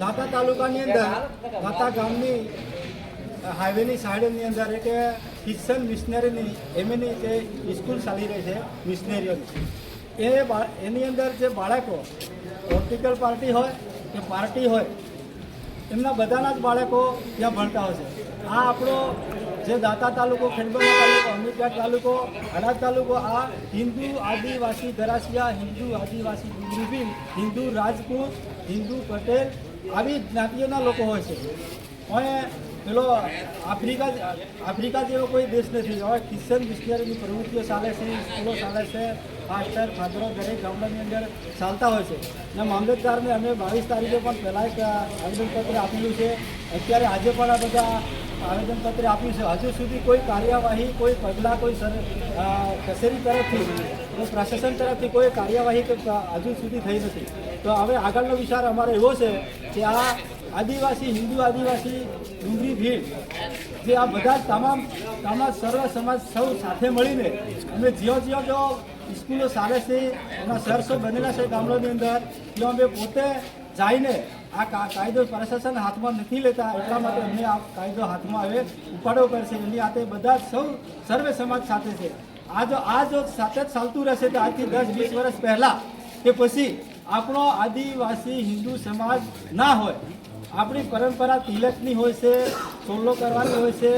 દાંતા તાલુકાની અંદર, દાંતા ગામની હાઈવેની સાઈડની અંદર એક ક્રિશ્ચન મિશનરીની એમની જે સ્કૂલ ચાલી રહી છે મિશનરીઓની એ એની અંદર જે બાળકો પોલિટિકલ પાર્ટી હોય કે પાર્ટી હોય, એમના બધાના જ બાળકો ત્યાં ભણતા હોય છે. આ આપણો જે દાતા તાલુકો ખેડબ્રહ્મા તાલુકો, અમીરગઢ તાલુકો હરાજ તાલુકો, આ હિન્દુ આદિવાસી ધરાસિયા હિન્દુ આદિવાસી હિન્દુ રાજપૂત, હિન્દુ પટેલ આવી જ્ઞાતિઓના લોકો હોય છે. અને પેલો આફ્રિકા આફ્રિકા જેવો કોઈ દેશ નથી. હવે ક્રિશ્ચન મિશનરીની પ્રવૃત્તિઓ ચાલે છે, સ્કૂલો ચાલે છે પાસ્ટર ફાદરો દરેક ગામડાની અંદર ચાલતા હોય છે. અને મામલતદારને અમે બાવીસ તારીખે પણ પહેલાં એક આવેદનપત્ર આપેલું છે. અત્યારે આજે પણ આ બધા આવેદનપત્ર આપ્યું છે. હજુ સુધી કોઈ કાર્યવાહી, કોઈ પગલાં, કોઈ સર કચેરી તરફથી પ્રશાસન તરફથી કોઈ કાર્યવાહી હજુ સુધી થઈ નથી. તો હવે આગળનો વિચાર અમારો એવો છે કે આ આદિવાસી, હિન્દુ આદિવાસી, ડુંગરી ભીડ જે આ બધા તમામ તમામ સર્વ સમાજ સૌ સાથે મળીને અમે જ્યો જ્યો જો સ્કૂલો ચાલે છે એના સરસો બનેલા છે ગામડાની અંદર, ત્યાં અમે પોતે જઈને આ કાયદો પ્રશાસન હાથમાં નથી લેતા, એટલા માટે અમને આ કાયદો હાથમાં હવે ઉપાડો કરશે. એની હાથે બધા સૌ સર્વે સમાજ સાથે છે. આ જો આ જો સાથે જ ચાલતું રહેશે તો આજથી દસ, વીસ વર્ષ પહેલાં કે પછી આપણો આદિવાસી, હિન્દુ સમાજ ના હોય આપણી પરંપરા તિલકની હોય છે સોલ્લો કરવાની હોય છે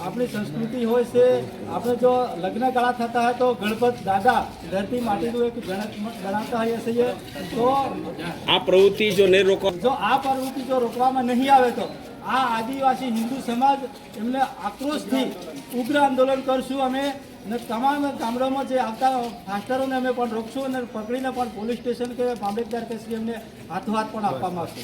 આપણી સંસ્કૃતિ હોય છે. આપણે જો લગ્ન ગાળા થતા હોય તો ગણપત દાદા ધરતી માટીનું એક ગણ- ગણાતા હોઈએ છીએ. તો આ પ્રવૃત્તિ જો નહીં રોકો જો આ પ્રવૃત્તિ જો રોકવામાં નહીં આવે તો આ આદિવાસી હિન્દુ સમાજ એમને આક્રોશથી ઉગ્ર આંદોલન કરશું અમે ને તમામ ગામડામાં જે આવતા ફાસ્ટરોને અમે પણ રોકશું અને પકડીને પણ પોલીસ સ્ટેશન કે મામલતદાર કચેરી એમને હાથો હાથ પણ આપવામાં આવશે.